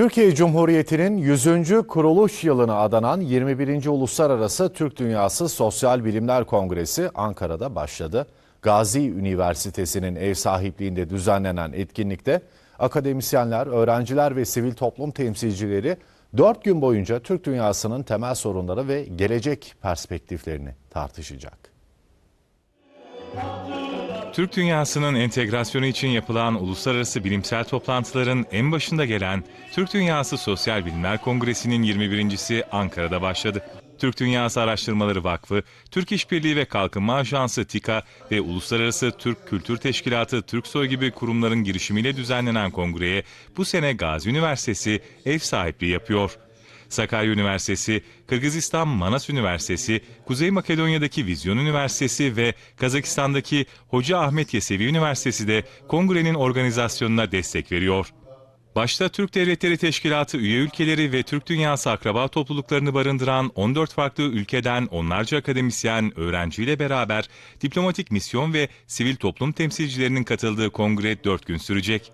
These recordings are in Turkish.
Türkiye Cumhuriyeti'nin 100. kuruluş yılına adanan 21. Uluslararası Türk Dünyası Sosyal Bilimler Kongresi Ankara'da başladı. Gazi Üniversitesi'nin ev sahipliğinde düzenlenen etkinlikte akademisyenler, öğrenciler ve sivil toplum temsilcileri 4 gün boyunca Türk dünyasının temel sorunları ve gelecek perspektiflerini tartışacak. Türk dünyasının entegrasyonu için yapılan uluslararası bilimsel toplantıların en başında gelen Türk Dünyası Sosyal Bilimler Kongresi'nin 21.si Ankara'da başladı. Türk Dünyası Araştırmaları Vakfı, Türk İşbirliği ve Kalkınma Ajansı TİKA ve Uluslararası Türk Kültür Teşkilatı Türksoy gibi kurumların girişimiyle düzenlenen kongreye bu sene Gazi Üniversitesi ev sahipliği yapıyor. Sakarya Üniversitesi, Kırgızistan Manas Üniversitesi, Kuzey Makedonya'daki Vizyon Üniversitesi ve Kazakistan'daki Hoca Ahmet Yesevi Üniversitesi de kongrenin organizasyonuna destek veriyor. Başta Türk Devletleri Teşkilatı üye ülkeleri ve Türk Dünyası akraba topluluklarını barındıran 14 farklı ülkeden onlarca akademisyen, öğrenciyle beraber diplomatik misyon ve sivil toplum temsilcilerinin katıldığı kongre 4 gün sürecek.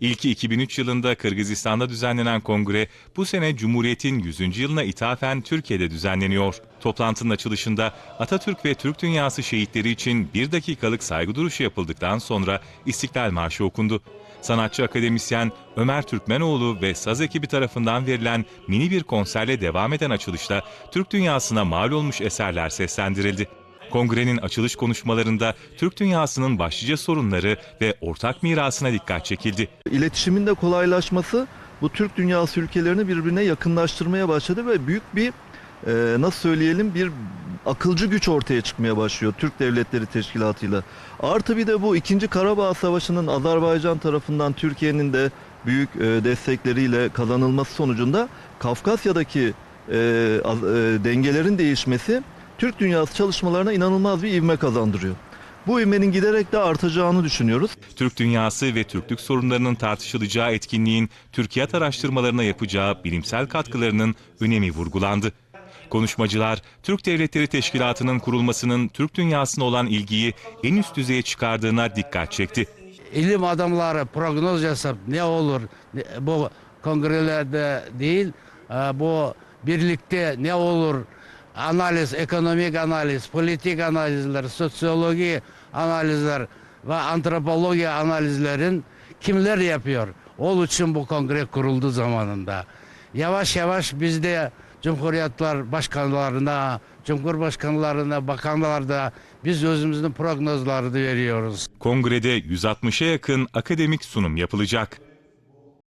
İlki 2003 yılında Kırgızistan'da düzenlenen kongre bu sene Cumhuriyet'in 100. yılına ithafen Türkiye'de düzenleniyor. Toplantının açılışında Atatürk ve Türk dünyası şehitleri için bir dakikalık saygı duruşu yapıldıktan sonra İstiklal Marşı okundu. Sanatçı akademisyen Ömer Türkmenoğlu ve saz ekibi tarafından verilen mini bir konserle devam eden açılışta Türk dünyasına mal olmuş eserler seslendirildi. Kongrenin açılış konuşmalarında Türk dünyasının başlıca sorunları ve ortak mirasına dikkat çekildi. İletişimin de kolaylaşması bu Türk dünyası ülkelerini birbirine yakınlaştırmaya başladı ve büyük bir e, nasıl söyleyelim bir akılcı güç ortaya çıkmaya başlıyor Türk Devletleri Teşkilatı'yla. Artı bir de bu 2. Karabağ Savaşı'nın Azerbaycan tarafından Türkiye'nin de büyük e, destekleriyle kazanılması sonucunda Kafkasya'daki e, dengelerin değişmesi Türk dünyası çalışmalarına inanılmaz bir ivme kazandırıyor. Bu ivmenin giderek de artacağını düşünüyoruz. Türk dünyası ve Türklük sorunlarının tartışılacağı etkinliğin Türkiye araştırmalarına yapacağı bilimsel katkılarının önemi vurgulandı. Konuşmacılar, Türk Devletleri Teşkilatı'nın kurulmasının Türk dünyasına olan ilgiyi en üst düzeye çıkardığına dikkat çekti. ilim adamları prognoz yapıp ne olur bu kongrelerde değil e, bu birlikte ne olur analiz, ekonomik analiz, politik analizler, sosyoloji analizler ve antropoloji analizlerin kimler yapıyor? Ol için bu kongre kuruldu zamanında. Yavaş yavaş biz de Cumhuriyetler başkanlarına, cumhurbaşkanlarına, bakanlarda biz özümüzün prognozlarını veriyoruz. Kongrede 160'a yakın akademik sunum yapılacak.